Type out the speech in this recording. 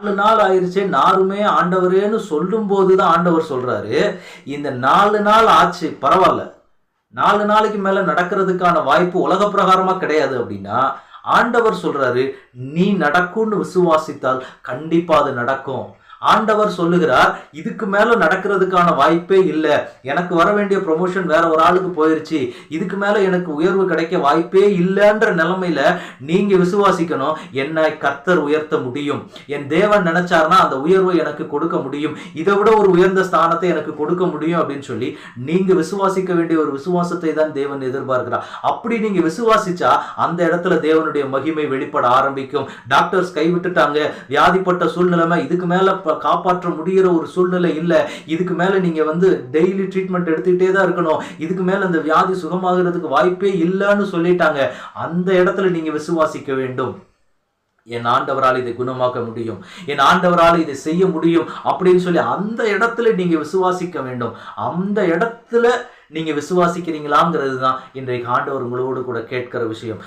நாலு நாள் ஆயிடுச்சு நாருமே ஆண்டவரேன்னு சொல்லும் போதுதான் ஆண்டவர் சொல்றாரு. இந்த நாலு நாள் ஆச்சு பரவாயில்ல. நாலு நாளைக்கு மேல நடக்கிறதுக்கான வாய்ப்பு உலக பிரகாரமா கிடையாது அப்படின்னா ஆண்டவர் சொல்றாரு நீ நடக்கும்னு விசுவாசித்தால் கண்டிப்பா அது நடக்கும். ஆண்டவர் சொல்லுகிறார் இதுக்கு மேல நடக்கிறதுக்கான வாய்ப்பே இல்லை. எனக்கு வர வேண்டிய ப்ரொமோஷன் வேற ஒரு ஆளுக்கு போயிருச்சு. இதுக்கு மேல எனக்கு உயர்வு கிடைக்க வாய்ப்பே இல்லைன்ற நிலைமையில நீங்க விசுவாசிக்கணும். என்னை கர்த்தர் உயர்த்த முடியும். என் தேவன் நினைச்சார்னா அந்த உயர்வை எனக்கு கொடுக்க முடியும். இதை விட ஒரு உயர்ந்த ஸ்தானத்தை எனக்கு கொடுக்க முடியும் அப்படின்னு சொல்லி நீங்க விசுவாசிக்க வேண்டிய ஒரு விசுவாசத்தை தான் தேவன் எதிர்பார்க்கிறார். அப்படி நீங்க விசுவாசிச்சா அந்த இடத்துல தேவனுடைய மகிமை வெளிப்பட ஆரம்பிக்கும். டாக்டர்ஸ் கைவிட்டுட்டாங்க. வியாதிப்பட்ட சூழ்நிலைமை இதுக்கு மேல காப்பாற்ற முடிகிற ஒரு சூழ்நிலை இல்லை. இதுக்கு மேலே நீங்கள் வந்து டெய்லி ட்ரீட்மெண்ட் எடுத்துக்கிட்டே தான் இருக்கணும். இதுக்கு மேலே அந்த வியாதி சுகமாகிறதுக்கு வாய்ப்பே இல்லைன்னு சொல்லிட்டாங்க. அந்த இடத்துல நீங்கள் விசுவாசிக்க வேண்டும். என் ஆண்டவரால் இதை குணமாக்க முடியும். என் ஆண்டவரால் இதை செய்ய முடியும் அப்படின்னு சொல்லி அந்த இடத்துல நீங்கள் விசுவாசிக்க வேண்டும். அந்த இடத்துல நீங்கள் விசுவாசிக்கிறீங்களாங்கிறது தான் இன்றைக்கு ஆண்டவர் உங்களோடு கூட கேட்கிற விஷயம்.